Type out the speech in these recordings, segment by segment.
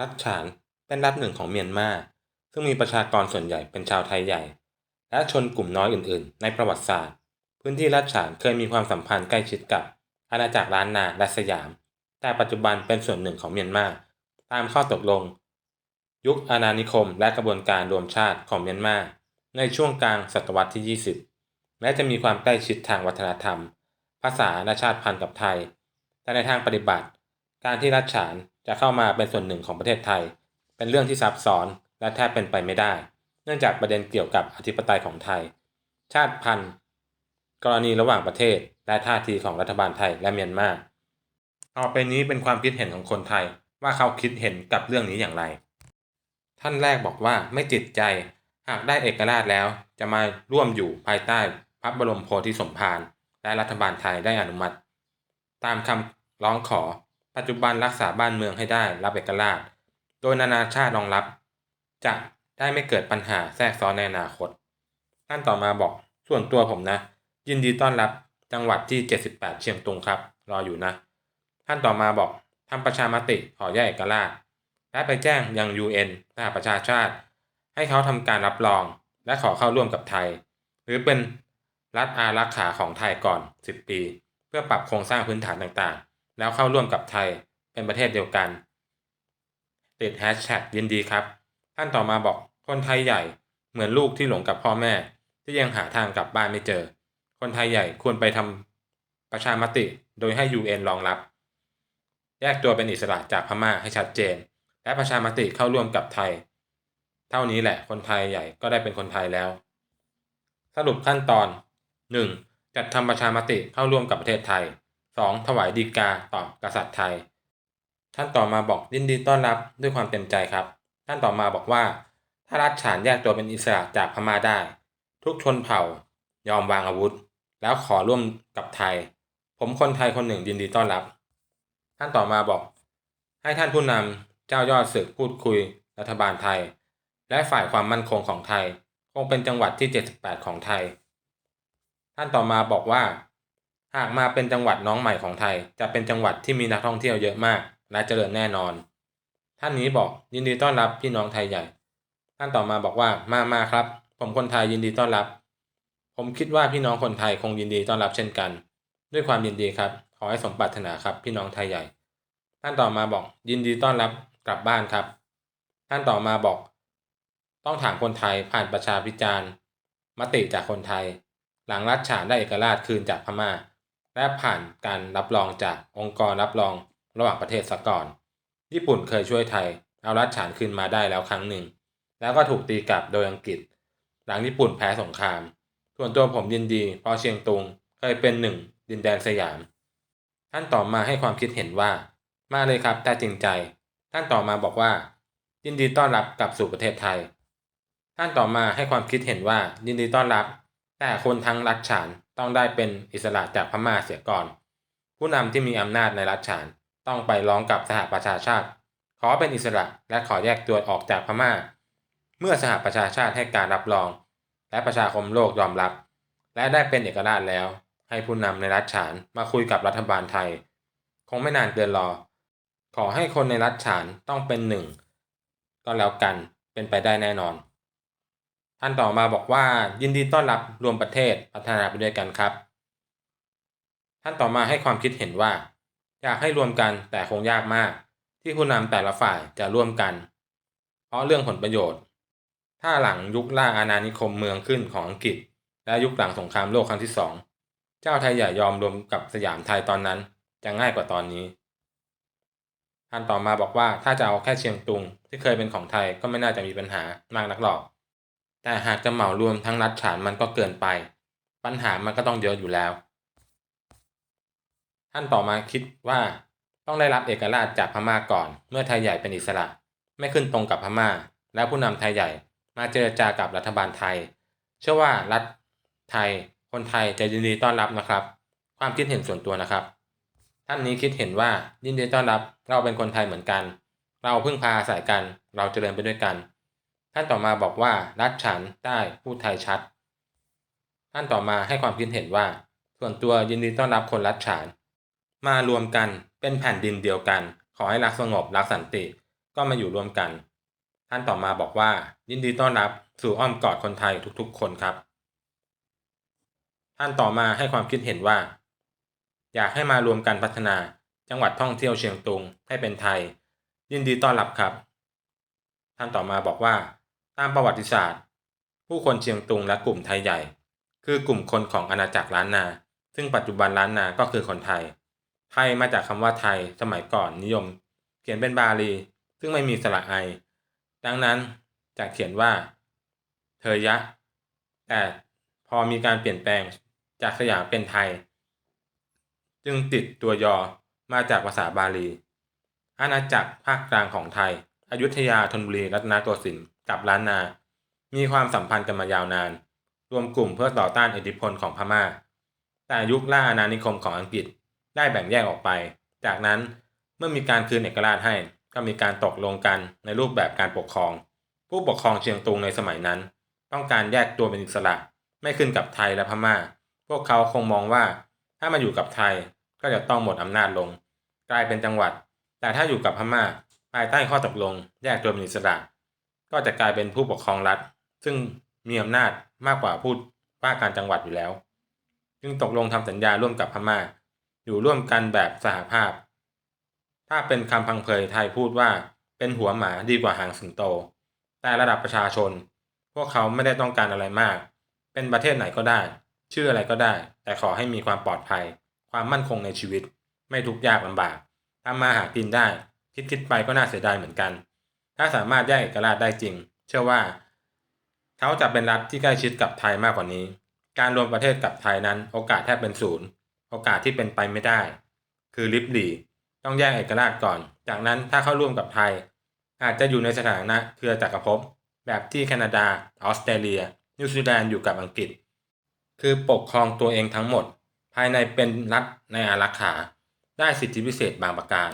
รัฐฉานเป็นรัฐหนึ่งของเมียนมา ซึ่งมีประชากรส่วนใหญ่เป็นชาวไทยใหญ่ และชนกลุ่มน้อยอื่นๆ ในประวัติศาสตร์ พื้นที่รัฐฉานเคยมีความสัมพันธ์ใกล้ชิดกับอาณาจักรล้านนาและสยาม แต่ปัจจุบันเป็นส่วนหนึ่งของเมียนมา ตามข้อตกลง ยุคอาณานิคมและกระบวนการรวมชาติของเมียนมา ในช่วงกลางศตวรรษที่ 20 แม้จะมีความใกล้ชิดทางวัฒนธรรม ภาษาและชาติพันธุ์กับไทย แต่ในทางปฏิบัติ การที่รัฐฉาน จะเข้ามาเป็นส่วนหนึ่งของประเทศไทย เป็นเรื่องที่ซับซ้อนและแทบเป็นไปไม่ได้ เนื่องจากประเด็นเกี่ยวกับอธิปไตยของไทย ชาติพันธุ์ กรณีระหว่างประเทศ และท่าทีของรัฐบาลไทยและเมียนมาต่อไปนี้เป็นความคิดเห็นของคนไทยว่าเขาคิดเห็นกับเรื่องนี้อย่างไร ท่านแรกบอกว่าไม่ติดใจ หากได้เอกราชแล้ว จะมาร่วมอยู่ภายใต้พระบรมโพธิสมภารและรัฐบาลไทยได้อนุมัติ ตามคำร้องขอ ปัจจุบันรักษาบ้านเมืองให้ได้รับเอกราช โดยนานาชาติรองรับ จะได้ไม่เกิดปัญหาแทรกซ้อนในอนาคต ท่านต่อมาบอกส่วนตัวผมนะ ยินดีต้อนรับจังหวัดที่ 78 เชียงตุงครับ รออยู่นะ ท่านต่อมาบอกทำประชามติขอแยกเอกราช และไปแจ้งยัง UN สหประชาชาติ ให้เขาทำการรับรอง และขอเข้าร่วมกับไทย หรือเป็นรัฐอารักขาของไทยก่อน 10 ปี เพื่อปรับโครงสร้างพื้นฐานต่างๆ แล้วเข้าร่วมกับไทยเป็นประเทศเดียวกัน ติดแฮชแท็กยินดีครับ ท่านต่อมาบอกคนไทยใหญ่เหมือนลูกที่หลงกับพ่อแม่ ที่ยังหาทางกลับบ้านไม่เจอ คนไทยใหญ่ควรไปทำประชามติโดยให้ UN รองรับ แยกตัวเป็นอิสระจากพม่าให้ชัดเจน และประชามติเข้าร่วมกับไทย เท่านี้แหละคนไทยใหญ่ก็ได้เป็นคนไทยแล้ว สรุปขั้นตอน 1. จัดทำประชามติเข้าร่วมกับประเทศไทย 2. ถวายดีกาต่อกษัตริย์ไทย ท่านต่อมาบอกยินดีต้อนรับด้วยความเต็มใจครับ ท่านต่อมาบอกว่า ถ้ารัฐฉานแยกตัวเป็นอิสระจากพม่าได้ ทุกชนเผ่ายอมวางอาวุธ แล้วขอร่วมกับไทย ผมคนไทยคนหนึ่งยินดีต้อนรับ ท่านต่อมาบอก ให้ท่านผู้นำเจ้ายอดศึกพูดคุยรัฐบาลไทย และฝ่ายความมั่นคงของไทย คงเป็นจังหวัดที่ 78 ของไทย ท่านต่อมาบอกว่า หากมาเป็นจังหวัดน้องใหม่ของไทย จะเป็นจังหวัดที่มีนักท่องเที่ยวเยอะมาก และเจริญแน่นอน ท่านนี้บอกยินดีต้อนรับพี่น้องไทยใหญ่ ท่านต่อมาบอกว่ามามาครับ ผมคนไทยยินดีต้อนรับ ผมคิดว่าพี่น้องคนไทยคงยินดีต้อนรับเช่นกัน ด้วยความยินดีครับ ขอให้สมปรารถนาครับพี่น้องไทยใหญ่ ท่านต่อมาบอกยินดีต้อนรับกลับบ้านครับ ท่านต่อมาบอก ต้องถามคนไทยผ่านประชาพิจารณ์ มติจากคนไทย หลังรัฐฉานได้เอกราชคืนจากพม่า และผ่านการรับรองจากองค์กรรับรองระหว่างประเทศซะก่อน ญี่ปุ่นเคยช่วยไทย เอารัฐฉานคืนมาได้แล้วครั้งหนึ่ง แล้วก็ถูกตีกลับโดยอังกฤษ หลังญี่ปุ่นแพ้สงคราม ส่วนตัวผมยินดี เพราะเชียงตุงเคยเป็นหนึ่งดินแดนสยาม ท่านต่อมาให้ความคิดเห็นว่า มาเลยครับถ้าจริงใจ ท่านต่อมาบอกว่า ยินดีต้อนรับกลับสู่ประเทศไทย ท่านต่อมาให้ความคิดเห็นว่ายินดีต้อนรับ แต่คนทั้งรัฐฉาน ต้องได้เป็นอิสระจากพม่าเสียก่อน ผู้นำที่มีอำนาจในรัฐฉานต้องไปร้องกับสหประชาชาติ ขอเป็นอิสระและขอแยกตัวออกจากพม่า เมื่อสหประชาชาติให้การรับรอง และประชาคมโลกยอมรับ และได้เป็นเอกราชแล้ว ให้ผู้นำในรัฐฉานมาคุยกับรัฐบาลไทย คงไม่นานเกินรอ ขอให้คนในรัฐฉานต้องเป็นหนึ่งก็แล้วกันเป็นไปได้แน่นอน ท่านต่อมาบอกว่ายินดีต้อนรับรวมประเทศพัฒนาไปด้วยกันครับ ท่านต่อมาให้ความคิดเห็นว่า อยากให้รวมกันแต่คงยากมาก ที่ผู้นำแต่ละฝ่ายจะร่วมกัน เพราะเรื่องผลประโยชน์ ถ้าหลังยุคล่าอาณานิคมเมืองขึ้นของอังกฤษ และยุคหลังสงครามโลกครั้งที่สองเจ้าไทยใหญ่ยอมรวมกับสยามไทยตอนนั้นจะง่ายกว่าตอนนี้ท่านต่อมาบอกว่าถ้าจะเอาแค่เชียงตุงที่เคยเป็นของไทยก็ไม่น่าจะมีปัญหามากนักหรอก แต่หากจะเหมารวมทั้งรัฐฉานมันก็เกินไป ปัญหามันก็ต้องเยอะอยู่แล้ว ท่านต่อมาคิดว่าต้องได้รับเอกราชจากพม่าก่อน เมื่อไทยใหญ่เป็นอิสระ ไม่ขึ้นตรงกับพม่า แล้วผู้นำไทยใหญ่มาเจรจากับรัฐบาลไทย เชื่อว่ารัฐไทยคนไทยจะยินดีต้อนรับนะครับ ความคิดเห็นส่วนตัวนะครับ ท่านนี้คิดเห็นว่ายินดีต้อนรับเราเป็นคนไทยเหมือนกัน เราพึ่งพาอาศัยกัน เราเจริญไปด้วยกัน ท่านต่อมาบอกว่ารัฐฉันได้พูดไทยชัด ท่านต่อมาให้ความคิดเห็นว่า ส่วนตัวยินดีต้อนรับคนรัฐฉานมารวมกันเป็นแผ่นดินเดียวกัน ขอให้รักสงบรักสันติ ก็มาอยู่รวมกัน ท่านต่อมาบอกว่า ยินดีต้อนรับสู่อ้อมกอดคนไทยทุกๆ คนครับ ท่านต่อมาให้ความคิดเห็นว่า อยากให้มารวมกันพัฒนาจังหวัดท่องเที่ยวเชียงตุงให้เป็นไทย ยินดีต้อนรับครับ ท่านต่อมาบอกว่า ตามประวัติศาสตร์ ผู้คนเชียงตุงและกลุ่มไทยใหญ่ คือกลุ่มคนของอาณาจักรล้านนา ซึ่งปัจจุบันล้านนาก็คือคนไทย ไทยมาจากคำว่าไทยสมัยก่อนนิยม เขียนเป็นบาลี ซึ่งไม่มีสระไอ ดังนั้นจะเขียนว่าเธอยะ แต่พอมีการเปลี่ยนแปลงจากสยามเป็นไทย จึงติดตัวยอมาจากภาษาบาลี อาณาจักรภาคกลางของไทย อยุธยาธนบุรีรัตนโกสินทร์ กับล้านนา มีความสัมพันธ์กันมายาวนาน รวมกลุ่มเพื่อต่อต้านอิทธิพลของพม่า แต่ยุคล่าอาณานิคมของอังกฤษได้แบ่งแยกออกไป จากนั้นเมื่อมีการคืนเอกราชให้ก็มีการตกลงกันในรูปแบบการปกครอง ผู้ปกครองเชียงตุงในสมัยนั้น ต้องการแยกตัวเป็นอิสระไม่ขึ้นกับไทยและพม่า พวกเขาคงมองว่า ถ้ามาอยู่กับไทยก็จะต้องหมดอำนาจลง กลายเป็นจังหวัด แต่ถ้าอยู่กับพม่า ภายใต้ข้อตกลง แยกตัวเป็นอิสระ ก็จะกลายเป็นผู้ปกครองรัฐ ซึ่งมีอำนาจมากกว่าผู้ว่าการจังหวัดอยู่แล้ว จึงตกลงทำสัญญาร่วมกับพม่า อยู่ร่วมกันแบบสหภาพ ถ้าเป็นคำพังเพยไทยพูดว่าเป็นหัวหมาดีกว่าหางสิงโต แต่ระดับประชาชน พวกเขาไม่ได้ต้องการอะไรมาก เป็นประเทศไหนก็ได้ ชื่ออะไรก็ได้ แต่ขอให้มีความปลอดภัย ความมั่นคงในชีวิต ไม่ทุกข์ยากลำบากทำมาหากินได้ คิดคิดไปก็น่าเสียดายเหมือนกัน ถ้าสามารถแยกเอกราชได้จริง เชื่อว่า เขาจะเป็นรัฐที่ใกล้ชิดกับไทยมากกว่านี้ การรวมประเทศกับไทยนั้น โอกาสแทบเป็นศูนย์ โอกาสที่เป็นไปไม่ได้ คือลิบหลีต้องแยกเอกราชก่อน จากนั้นถ้าเข้าร่วมกับไทย อาจจะอยู่ในสถานะเครือจักรภพแบบที่แคนาดา ออสเตรเลีย นิวซีแลนด์อยู่กับอังกฤษ คือปกครองตัวเองทั้งหมด ภายในเป็นรัฐในอารักขา ได้สิทธิพิเศษบางประการ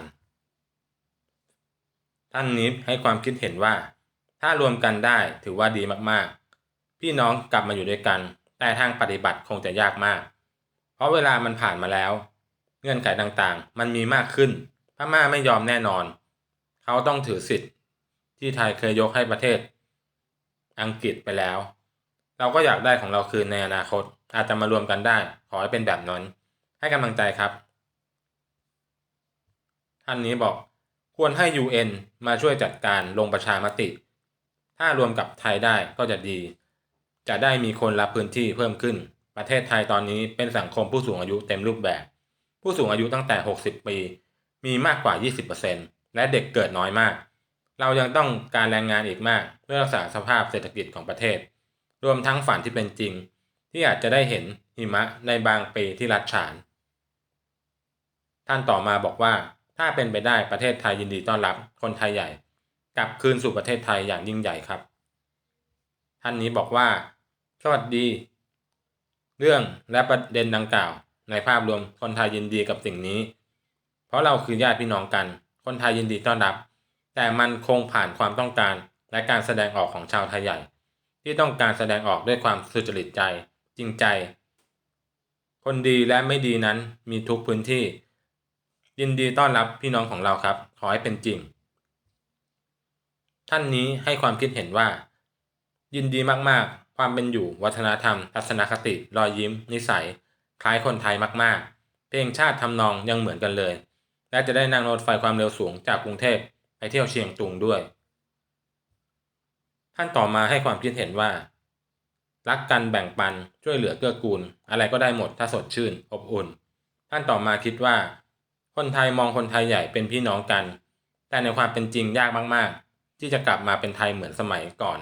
ท่านนี้ให้ความคิดเห็นว่า ถ้ารวมกันได้ถือว่าดีมากๆ พี่น้องกลับมาอยู่ด้วยกัน แต่ทางปฏิบัติคงจะยากมาก เพราะเวลามันผ่านมาแล้ว เงื่อนไขต่างๆ มันมีมากขึ้นพม่าไม่ยอมแน่นอน เขาต้องถือสิทธิ์ ที่ไทยเคยยกให้ประเทศ อังกฤษไปแล้ว เราก็อยากได้ของเราคืนในอนาคต อาจจะมารวมกันได้ ขอให้เป็นแบบนั้น ให้กำลังใจครับ ท่านนี้บอก ควรให้ UN มาช่วยจัดการลงประชามติ ถ้ารวมกับไทยได้ก็จะดี จะได้มีคนรับพื้นที่เพิ่มขึ้น ประเทศไทยตอนนี้เป็นสังคมผู้สูงอายุเต็มรูปแบบ ผู้สูงอายุตั้งแต่ 60 ปี มีมากกว่า 20%และเด็กเกิดน้อยมาก เรายังต้องการแรงงานอีกมาก เพื่อรักษาสภาพเศรษฐกิจของประเทศ รวมทั้งฝันที่เป็นจริง ที่อาจจะได้เห็นหิมะในบางปีที่รัดฉาน ท่านต่อมาบอกว่า ถ้าเป็นไปได้ประเทศไทยยินดีต้อนรับคนไทยใหญ่ กลับคืนสู่ประเทศไทยอย่างยิ่งใหญ่ครับ ท่านนี้บอกว่า สวัสดี เรื่องและประเด็นดังกล่าว ในภาพรวมคนไทยยินดีกับสิ่งนี้ เพราะเราคือญาติพี่น้องกัน คนไทยยินดีต้อนรับ แต่มันคงผ่านความต้องการและการแสดงออกของชาวไทยใหญ่ ที่ต้องการแสดงออกด้วยความสุจริตใจ จริงใจ คนดีและไม่ดีนั้นมีทุกพื้นที่ ยินดีต้อนรับพี่น้องของเราครับ ขอให้เป็นจริง ท่านนี้ให้ความคิดเห็นว่า ยินดีมากๆ ความเป็นอยู่ วัฒนธรรม ทัศนคติ รอยยิ้ม นิสัย คล้ายคนไทยมากๆ เพลงชาติทำนองยังเหมือนกันเลย และจะได้นั่งรถไฟความเร็วสูงจากกรุงเทพไปเที่ยวเชียงตุงด้วย ท่านต่อมาให้ความคิดเห็นว่า รักกันแบ่งปันช่วยเหลือเกื้อกูล อะไรก็ได้หมดถ้าสดชื่น อบอุ่น ท่านต่อมาคิดว่า คนไทยมองคนไทยใหญ่เป็นพี่น้องกัน แต่ในความเป็นจริงยากมาก ๆ ที่จะกลับมาเป็นไทยเหมือนสมัยก่อน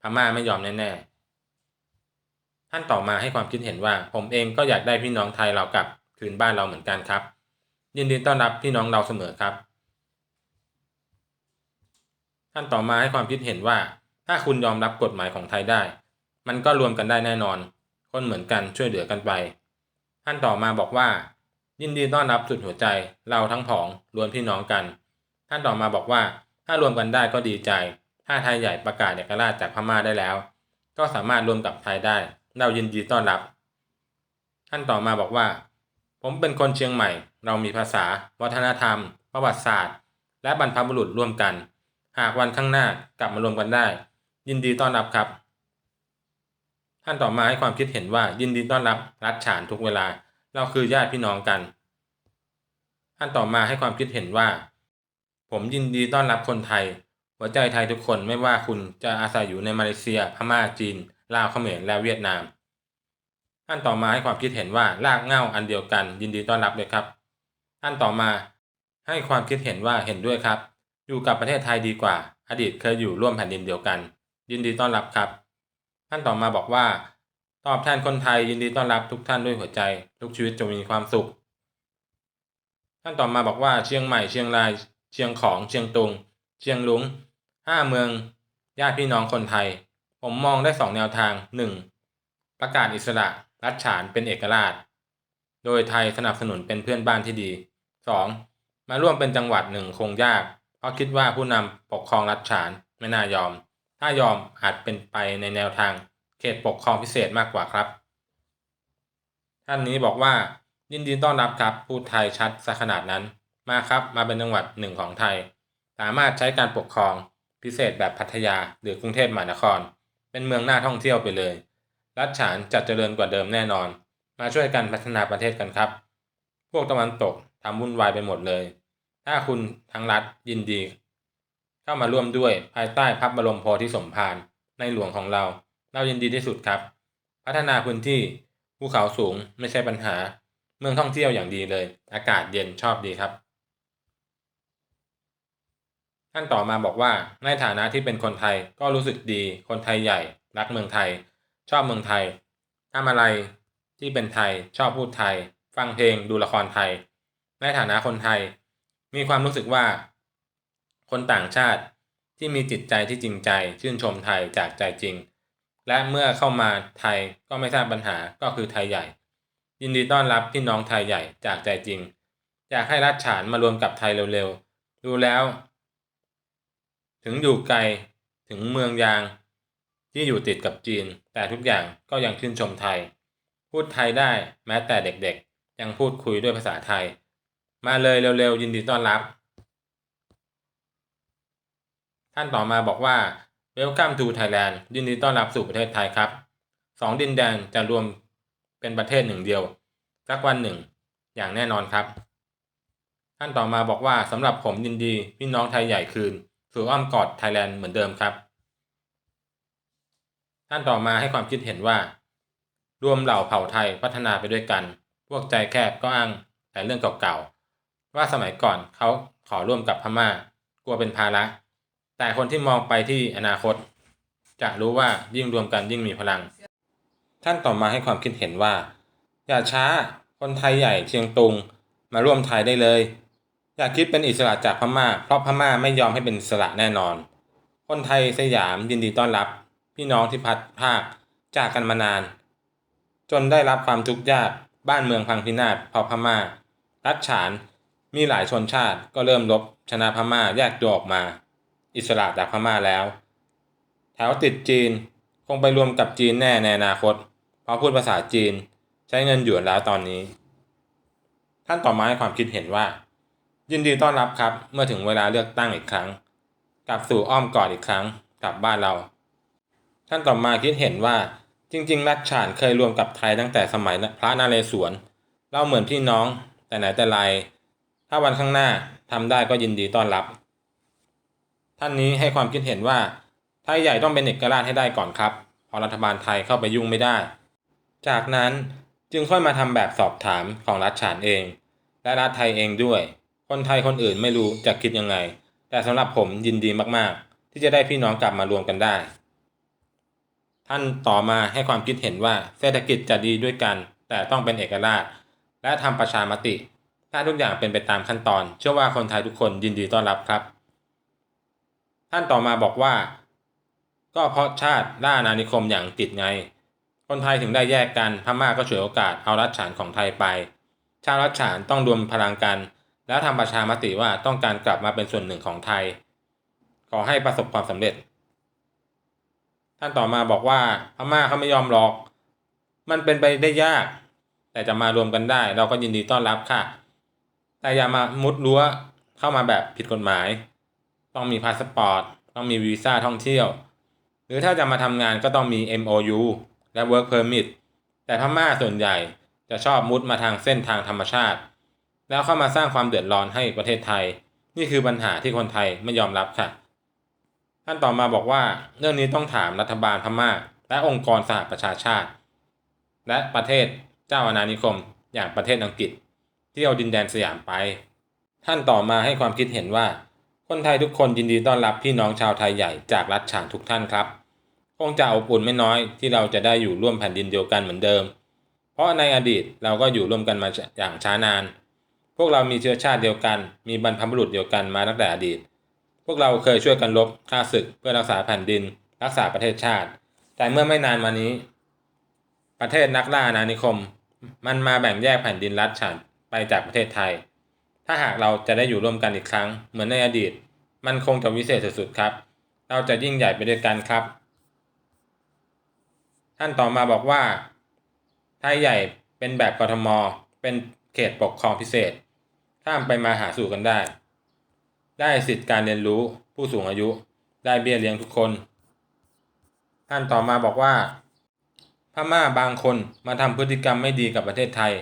พม่าไม่ยอมแน่ ๆ ท่านต่อมาให้ความคิดเห็นว่า ผมเองก็อยากได้พี่น้องไทยเรากลับคืนบ้านเราเหมือนกันครับ ยินดีต้อนรับพี่น้องเราเสมอครับ ท่านต่อมาให้ความคิดเห็นว่า ถ้าคุณยอมรับกฎหมายของไทยได้ มันก็รวมกันได้แน่นอน คนเหมือนกันช่วยเหลือกันไป ท่านต่อมาบอกว่า ยินดีต้อนรับสุดหัวใจ เราทั้งผองรวมพี่น้องกัน ท่านต่อมาบอกว่า ถ้ารวมกันได้ก็ดีใจ ถ้าไทยใหญ่ประกาศเอกราชจากพม่าได้แล้ว ก็สามารถรวมกับไทยได้ เรายินดีต้อนรับ ท่านต่อมาบอกว่า ผมเป็นคนเชียงใหม่ เรามีภาษา วัฒนธรรม ประวัติศาสตร์ และบรรพบุรุษร่วมกัน หากวันข้างหน้ากลับมารวมกันได้ ยินดีต้อนรับครับ ท่านต่อมาให้ความคิดเห็นว่ายินดีต้อนรับรัฐฉานทุกเวลา เราคือญาติพี่น้องกัน ท่านต่อมาให้ความคิดเห็นว่า ผมยินดีต้อนรับคนไทย หัวใจไทยทุกคนไม่ว่าคุณจะอาศัยอยู่ในมาเลเซีย พม่าจีน ลาวเขมรและเวียดนาม ท่านต่อมาให้ความคิดเห็นว่ารากเง้าอันเดียวกัน ยินดีต้อนรับเลยครับ ท่านต่อมาให้ความคิดเห็นว่าเห็นด้วยครับ อยู่กับประเทศไทยดีกว่า อดีตเคยอยู่ร่วมแผ่นดินเดียวกัน ยินดีต้อนรับครับ ท่านต่อมาบอกว่า ตอบแทนคนไทยยินดีต้อนรับทุกท่านด้วยหัวใจ ทุกชีวิตจงมีความสุข ท่านต่อมาบอกว่าเชียงใหม่เชียงราย เชียงของเชียงตุง เชียงลุงห้าเมืองญาติพี่น้องคนไทย ผมมองได้สองแนวทางหนึ่งประกาศอิสระรัฐฉานเป็นเอกราช โดยไทยสนับสนุนเป็นเพื่อนบ้านที่ดีสองมาร่วมเป็นจังหวัดหนึ่งคงยาก เพราะคิดว่าผู้นำปกครองรัฐฉานไม่น่ายอม ถ้ายอมอาจเป็นไปในแนวทาง เขตปกครองพิเศษมากกว่าครับ ท่านนี้บอกว่ายินดีต้อนรับครับ พูดไทยชัดซะขนาดนั้น มาครับ มาเป็นจังหวัดหนึ่งของไทย สามารถใช้การปกครองพิเศษแบบพัทยาหรือกรุงเทพมหานคร เป็นเมืองน่าท่องเที่ยวไปเลย รัฐฉานจัดเจริญกว่าเดิมแน่นอน มาช่วยกันพัฒนาประเทศกันครับ พวกตะวันตกทำวุ่นวายไปหมดเลย ถ้าคุณทั้งรัฐยินดี เข้ามาร่วมด้วยภายใต้พระบรมโพธิสมภารในหลวงของเรา เรายินดีที่สุดครับ พัฒนาพื้นที่ภูเขาสูงไม่ใช่ปัญหา เมืองท่องเที่ยวอย่างดีเลย อากาศเย็นชอบดีครับ ท่านต่อมาบอกว่าในฐานะที่เป็นคนไทยก็รู้สึกดี คนไทยใหญ่ รักเมืองไทย ชอบเมืองไทยทำอะไรที่เป็นไทยชอบพูดไทย ฟังเพลงดูละครไทย ในฐานะคนไทย มีความรู้สึกว่า คนต่างชาติที่มีจิตใจที่จริงใจ ชื่นชมไทยจากใจจริง และเมื่อเข้ามาไทยก็ไม่ทราบปัญหาก็คือไทยใหญ่ ยินดีต้อนรับพี่น้องไทยใหญ่จากใจจริง อยากให้รัฐฉานมารวมกับไทยเร็วๆ ดูแล้ว ถึงอยู่ไกลถึงเมืองยาง ที่อยู่ติดกับจีน แต่ทุกอย่างก็ยังชื่นชมไทย พูดไทยได้แม้แต่เด็กๆ ยังพูดคุยด้วยภาษาไทย มาเลยเร็วๆ ยินดีต้อนรับ ท่านต่อมาบอกว่า Welcome to Thailand ยินดีต้อนรับสู่ประเทศไทยครับสองดินแดนจะรวมเป็นประเทศหนึ่งเดียว สักวันหนึ่ง อย่างแน่นอนครับ ท่านต่อมาบอกว่าสำหรับผมยินดีพี่น้องไทยใหญ่คืน สู่อ้อมกอดไทยแลนด์เหมือนเดิมครับ ท่านต่อมาให้ความคิดเห็นว่า รวมเหล่าเผ่าไทยพัฒนาไปด้วยกัน พวกใจแคบก็อ้างแต่เรื่องเก่าๆว่าสมัยก่อนเขาขอร่วมกับพม่ากลัวเป็นภาระ แต่คนที่มองไปที่อนาคต จะรู้ว่ายิ่งรวมกันยิ่งมีพลัง ท่านต่อมาให้ความคิดเห็นว่า อย่าช้า คนไทยใหญ่เชียงตุง มาร่วมไทยได้เลย อยากคิดเป็นอิสระจากพม่า เพราะพม่าไม่ยอมให้เป็นอิสระแน่นอน คนไทยสยามยินดีต้อนรับ พี่น้องที่พัดภาคจากกันมานาน จนได้รับความทุกข์ยากบ้านเมืองพังพินาศเพราะพม่า รัฐฉานมีหลายชนชาติก็เริ่มรบชนะพม่าแยกตัวออกมา อิสระจากพม่าแล้ว แถวติดจีนคงไปรวมกับจีนแน่ในอนาคต เพราะพูดภาษาจีนใช้เงินหยวนแล้วตอนนี้ ท่านต่อมาให้ความคิดเห็นว่า ยินดีต้อนรับครับ เมื่อถึงเวลาเลือกตั้งอีกครั้ง กลับสู่อ้อมกอดอีกครั้งกลับบ้านเรา ท่านต่อมาคิดเห็นว่าจริง ๆ รัฐฉานเคยรวมกับไทยตั้งแต่สมัยพระนาเรศวรเราเหมือนพี่น้องแต่ไหนแต่ไร ถ้าวันข้างหน้าทำได้ก็ยินดีต้อนรับ ท่านนี้ให้ความคิดเห็นว่าไทยใหญ่ต้องเป็นเอกราชให้ได้ก่อนครับพอรัฐบาลไทยเข้าไปยุ่งไม่ได้ จากนั้นจึงค่อยมาทำแบบสอบถามของรัฐฉานเอง และรัฐไทยเองด้วย คนไทยคนอื่นไม่รู้จะคิดยังไง แต่สำหรับผมยินดีมากๆ ที่จะได้พี่น้องกลับมารวมกันได้ ท่านต่อมาให้ความคิดเห็นว่าเศรษฐกิจจะดีด้วยกัน แต่ต้องเป็นเอกราช และทำประชามติ ถ้าทุกอย่างเป็นไปตามขั้นตอน เชื่อว่าคนไทยทุกคนยินดีต้อนรับครับ ท่านต่อมาบอกว่า ก็เพราะชาติล่าอาณานิคมอย่างติดไง คนไทยถึงได้แยกกันพม่าก็ฉวยโอกาสเอารัฐฉานของไทยไป ชาวรัฐฉานต้องรวมพลังกัน แล้วทำประชามติว่าต้องการกลับมาเป็นส่วนหนึ่งของไทย ขอให้ประสบความสำเร็จ ท่านต่อมาบอกว่าพม่าเขาไม่ยอมหรอก มันเป็นไปได้ยาก แต่จะมารวมกันได้ เราก็ยินดีต้อนรับค่ะ แต่อย่ามามุดรั้วเข้ามาแบบผิดกฎหมาย ต้องมีพาสปอร์ตต้องมีวีซ่าท่องเที่ยว หรือถ้าจะมาทำงานก็ต้องมี MOU และ Work Permit แต่พม่าส่วนใหญ่จะชอบมุดมาทางเส้นทางธรรมชาติ แล้วเข้ามาสร้างความเดือดร้อนให้ประเทศไทย นี่คือปัญหาที่คนไทยไม่ยอมรับค่ะท่านต่อมาบอกว่าเรื่องนี้ต้องถามรัฐบาลพม่า และองค์กรสหประชาชาติ และประเทศเจ้าอาณานิคม อย่างประเทศอังกฤษ ที่เอาดินแดนสยามไป ท่านต่อมาให้ความคิดเห็นว่า คนไทยทุกคนยินดีต้อนรับพี่น้องชาวไทยใหญ่จากรัฐฉานทุกท่านครับ คงจะอบอุ่นไม่น้อยที่เราจะได้อยู่ร่วมแผ่นดินเดียวกันเหมือนเดิม เพราะในอดีตเราก็อยู่ร่วมกันมาอย่างช้านาน พวกเรามีเชื้อชาติเดียวกัน มีบรรพบุรุษเดียวกันมาตั้งแต่อดีต พวกเราเคยช่วยกันรบฆ่าศึกเพื่อรักษาแผ่นดิน รักษาประเทศชาติ แต่เมื่อไม่นานมานี้ ประเทศนักล่าอาณานิคม มันมาแบ่งแยกแผ่นดินรัฐฉานไปจากประเทศไทย ถ้าหากเราจะได้อยู่ร่วมกันอีกครั้ง เหมือนในอดีต มันคงจะวิเศษสุดๆครับ เราจะยิ่งใหญ่ไปด้วยกันครับ ท่านต่อมาบอกว่าไทยใหญ่เป็นแบบกทม เป็นเขตปกครองพิเศษ ข้ามไปมาหาสู่กันได้ ได้สิทธิการเรียนรู้ผู้สูงอายุ ได้เบี้ยเลี้ยงทุกคน ท่านต่อมาบอกว่าพม่าบางคนมาทำพฤติกรรมไม่ดีกับประเทศไทย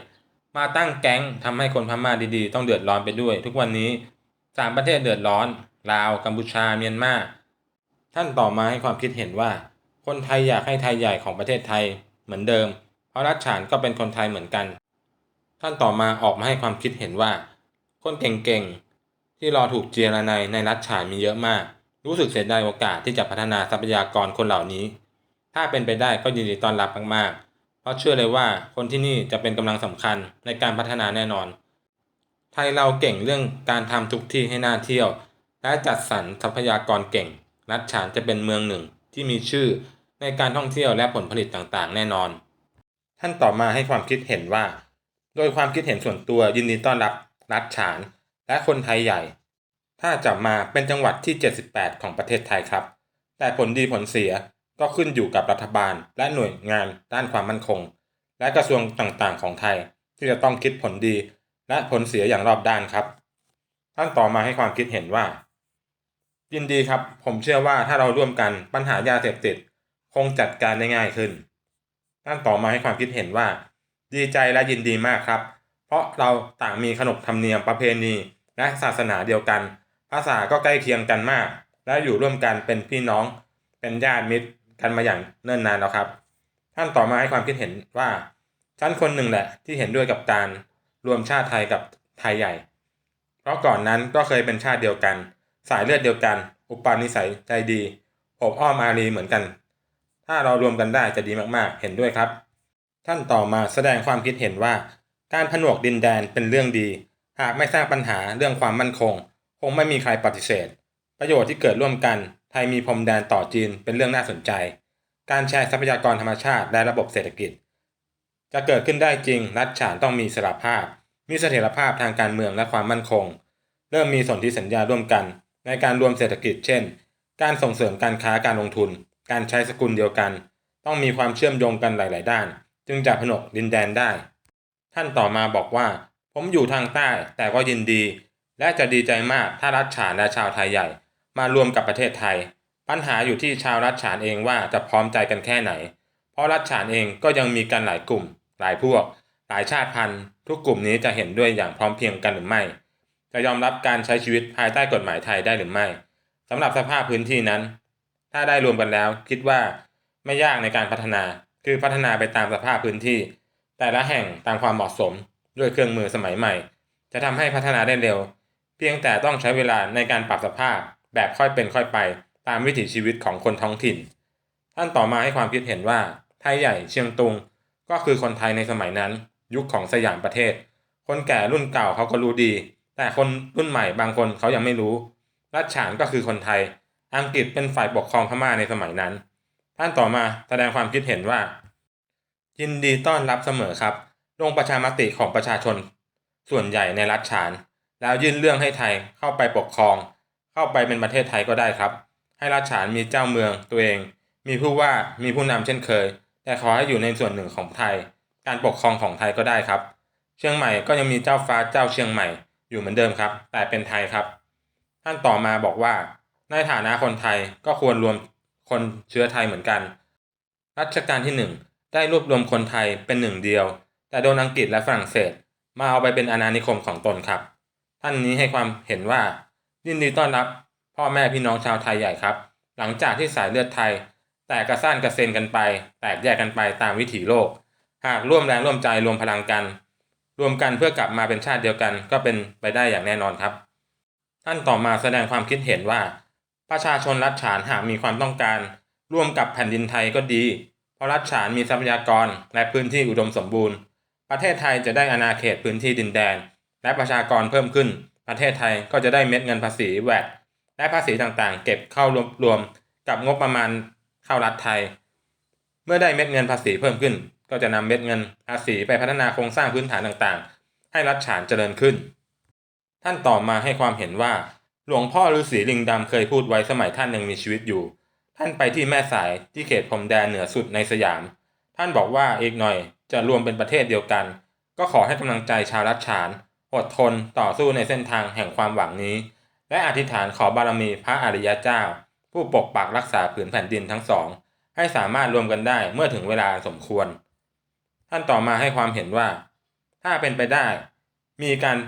มาตั้งแก๊งทำให้คนพม่าดีๆ ต้องเดือดร้อนไปด้วย ทุกวันนี้สามประเทศเดือดร้อนลาวกัมพูชาเมียนมาท่านต่อมาให้ความคิดเห็นว่า คนไทยอยากให้ไทยใหญ่ของประเทศไทยเหมือนเดิม เพราะรัฐฉานก็เป็นคนไทยเหมือนกัน ท่านต่อมาออกมาให้ความคิดเห็นว่า คนเก่งๆที่รอถูกเจระในในรัฐฉานมีเยอะมาก รู้สึกเสียดายโอกาสที่จะพัฒนาทรัพยากรคนเหล่านี้ ถ้าเป็นไปได้ก็ยินดีต้อนรับมากๆ ราะเชื่อเลยว่าคนที่นี่จะเป็นกำลังสำคัญในการพัฒนาแน่นอน ไทยเราเก่งเรื่องการทำทุกที่ให้น่าเที่ยว และจัดสรรทรัพยากรเก่ง รัฐฉานจะเป็นเมืองหนึ่งที่มีชื่อในการท่องเที่ยวและผลผลิตต่างๆ แน่นอน ท่านต่อมาให้ความคิดเห็นว่า โดยความคิดเห็นส่วนตัวยินดีต้อนรับ รัฐฉาน และคนไทยใหญ่ ถ้าจะมาเป็นจังหวัดที่ 78 ของประเทศไทยครับ แต่ผลดีผลเสีย ก็ขึ้นอยู่กับรัฐบาล และหน่วยงานด้านความมั่นคง และกระทรวงต่างๆ ของไทย ที่จะต้องคิดผลดี และผลเสียอย่างรอบด้านครับท่านต่อมาให้ความคิดเห็นว่า ยินดีครับ ผมเชื่อว่าถ้าเราร่วมกันปัญหายาเสพติด คงจัดการได้ง่ายขึ้นท่านต่อมาให้ความคิดเห็นว่า ดีใจและยินดีมากครับ เพราะเราต่างมีขนบธรรมเนียมประเพณี และศาสนาเดียวกัน ภาษาก็ใกล้เคียงกันมาก และอยู่ร่วมกันเป็นพี่น้อง เป็นญาติมิตร กันมาอย่างเนิ่นนานแล้วครับ ท่านต่อมาให้ความคิดเห็นว่าฉันคนหนึ่งแหละที่เห็นด้วยกับการรวมชาติไทยกับไทยใหญ่ เพราะก่อนนั้นก็เคยเป็นชาติเดียวกัน สายเลือดเดียวกัน อุปนิสัยใจดีผมอ้อมอารีเหมือนกัน ถ้าเรารวมกันได้จะดีมากๆ เห็นด้วยครับ ท่านต่อมาแสดงความคิดเห็นว่า การผนวกดินแดนเป็นเรื่องดี หากไม่สร้างปัญหาเรื่องความมั่นคง คงไม่มีใครปฏิเสธ ประโยชน์ที่เกิดร่วมกัน ทยมีพรมแดนต่อจีนเป็นเรื่องน่าสนใจ การแชร์ทรัพยากรธรรมชาติและระบบเศรษฐกิจ จะเกิดขึ้นได้จริง รัฐฉานต้องมีสรภาพ มีเสถียรภาพทางการเมืองและความมั่นคง เริ่มมีสนธิสัญญาร่วมกัน ในการรวมเศรษฐกิจ เช่น การส่งเสริมการค้าการลงทุน การใช้สกุลเดียวกัน ต้องมีความเชื่อมโยงกันหลาย ๆ ด้าน จึงจะผนวกดินแดนได้ ท่านต่อมาบอกว่า ผมอยู่ทางใต้แต่ก็ยินดี และจะดีใจมากถ้ารัฐฉานและชาวไทยใหญ่ มารวมกับประเทศไทย ปัญหาอยู่ที่ชาวรัฐฉานเองว่าจะพร้อมใจกันแค่ไหน เพราะรัฐฉานเองก็ยังมีกันหลายกลุ่ม หลายพวก หลายชาติพันธุ์ ทุกกลุ่มนี้จะเห็นด้วยอย่างพร้อมเพียงกันหรือไม่ จะยอมรับการใช้ชีวิตภายใต้กฎหมายไทยได้หรือไม่สำหรับสภาพพื้นที่นั้น ถ้าได้รวมกันแล้วคิดว่าไม่ยากในการพัฒนา คือพัฒนาไปตามสภาพพื้นที่ แต่ละแห่งตามความเหมาะสมด้วยเครื่องมือสมัยใหม่ จะทำให้พัฒนาได้เร็ว เพียงแต่ต้องใช้เวลาในการปรับสภาพ แบบค่อยเป็นค่อยไปตามวิถีชีวิตของคนท้องถิ่น ท่านต่อมาให้ความคิดเห็นว่า ไทยใหญ่เชียงตุง ก็คือคนไทยในสมัยนั้น ยุคของสยามประเทศ คนแก่รุ่นเก่าเขาก็รู้ดี แต่คนรุ่นใหม่บางคนเขายังไม่รู้ รัชฉานก็คือคนไทย อังกฤษเป็นฝ่ายปกครองพม่าในสมัยนั้น ท่านต่อมาแสดงความคิดเห็นว่า ยินดีต้อนรับเสมอครับ ลงประชามติของประชาชน ส่วนใหญ่ในรัฐฉาน แล้วยื่นเรื่องให้ไทยเข้าไปปกครอง เข้าไปเป็นประเทศไทยก็ได้ครับ ให้รัฐฉานมีเจ้าเมืองตัวเอง มีผู้ว่ามีผู้นำเช่นเคย แต่ขอให้อยู่ในส่วนหนึ่งของไทย การปกครองของไทยก็ได้ครับ เชียงใหม่ก็ยังมีเจ้าฟ้าเจ้าเชียงใหม่ อยู่เหมือนเดิมครับ แต่เป็นไทยครับ ท่านต่อมาบอกว่า ในฐานะคนไทยก็ควรรวมคนเชื้อไทยเหมือนกัน รัชกาลที่หนึ่งได้รวบรวมคนไทยเป็นหนึ่งเดียว แต่โดนอังกฤษและฝรั่งเศส มาเอาไปเป็นอาณานิคมของตนครับ ท่านนี้ให้ความเห็นว่า ยินดีต้อนรับ พ่อแม่พี่น้องชาวไทยใหญ่ครับ หลังจากที่สายเลือดไทย แตกกระซ่านกระเซ็นกันไป แตกแยกกันไปตามวิถีโลก หากร่วมแรงร่วมใจรวมพลังกัน รวมกันเพื่อกลับมาเป็นชาติเดียวกัน ก็เป็นไปได้อย่างแน่นอนครับ ท่านต่อมาแสดงความคิดเห็นว่า ประชาชนรัฐฉานหากมีความต้องการ ร่วมกับแผ่นดินไทยก็ดี เพราะรัฐฉานมีทรัพยากรและพื้นที่อุดมสมบูรณ์ ประเทศไทยจะได้อาณาเขตพื้นที่ดินแดน และประชากรเพิ่มขึ้น ประเทศไทยก็จะได้เม็ดเงินภาษีแวดและภาษีต่างๆ เก็บเข้ารวมรวมกับงบประมาณเข้ารัฐไทย เมื่อได้เม็ดเงินภาษีเพิ่มขึ้น ก็จะนำเม็ดเงินภาษีไปพัฒนาโครงสร้างพื้นฐานต่างๆ ให้รัฐฉานเจริญขึ้น ท่านต่อมาให้ความเห็นว่า หลวงพ่อฤาษีลิงดำเคยพูดไว้สมัยท่านยังมีชีวิตอยู่ ท่านไปที่แม่สายที่เขตพรมแดนเหนือสุดในสยาม ท่านบอกว่าอีกหน่อยจะรวมเป็นประเทศเดียวกัน ก็ขอให้กำลังใจชาวรัฐฉาน อดทนต่อสู้ในเส้นทางแห่งความหวังนี้ และอธิษฐานขอบารมีพระอริยเจ้า ผู้ปกปักรักษาผืนแผ่นดินทั้งสอง ให้สามารถรวมกันได้เมื่อถึงเวลาสมควร ท่านต่อมาให้ความเห็นว่า ถ้าเป็นไปได้ มีการ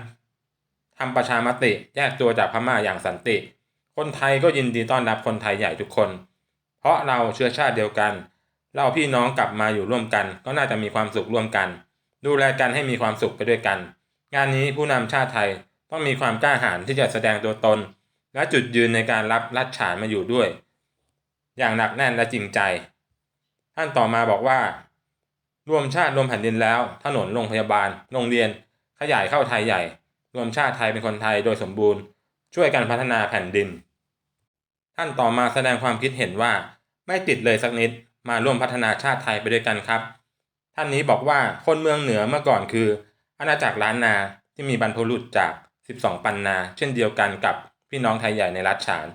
ทำประชามติแยกตัวจากพม่าอย่างสันติ คนไทยก็ยินดีต้อนรับคนไทยใหญ่ทุกคน เพราะเราเชื้อชาติเดียวกัน เราพี่น้องกลับมาอยู่ร่วมกัน ก็น่าจะมีความสุขร่วมกัน ดูแลกันให้มีความสุขไปด้วยกัน งานนี้ผู้นำชาติไทยต้องมีความกล้าหาญที่จะแสดงตัวตน และจุดยืนในการรับรัฐฉานมาอยู่ด้วย อย่างหนักแน่นและจริงใจ ท่านต่อมาบอกว่า รวมชาติรวมแผ่นดินแล้ว ถนนโรงพยาบาล โรงเรียน ขยายเข้าไทยใหญ่ รวมชาติไทยเป็นคนไทยโดยสมบูรณ์ ช่วยกันพัฒนาแผ่นดิน ท่านต่อมาแสดงความคิดเห็นว่า ไม่ติดเลยสักนิดมาร่วมพัฒนาชาติไทยไปด้วยกันครับ ท่านนี้บอกว่าคนเมืองเหนือเมื่อก่อนคือ อาณาจักรล้านนาที่มีบรรพบุรุษจาก 12 ปันนา เช่นเดียวกันกับพี่น้องไทยใหญ่ในรัฐฉาน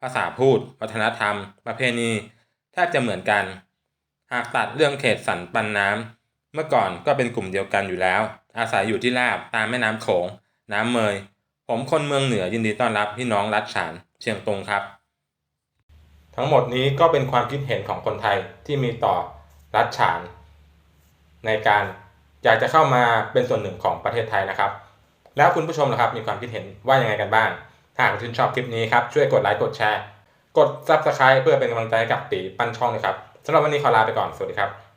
ภาษาพูด วัฒนธรรม ประเพณี แทบจะเหมือนกัน หากตัดเรื่องเขตสันปันน้ำ เมื่อก่อนก็เป็นกลุ่มเดียวกันอยู่แล้ว อาศัยอยู่ที่ราบตามแม่น้ำโขง น้ำเมย ผมคนเมืองเหนือยินดีต้อนรับพี่น้องรัฐฉานเชียงตุงครับ ทั้งหมดนี้ก็เป็นความคิดเห็นของคนไทยที่มีต่อรัฐฉาน ในการ อยากจะเข้ามาเป็นส่วนหนึ่งของประเทศไทยนะครับ แล้วคุณผู้ชมล่ะครับมีความคิดเห็นว่ายังไงกันบ้างหากชื่นชอบคลิปนี้ครับช่วยกดไลค์กดแชร์ กด Subscribe เพื่อเป็นกำลังใจให้กับตีปั้นช่องนะครับสำหรับวันนี้ขอลาไปก่อนสวัสดีครับ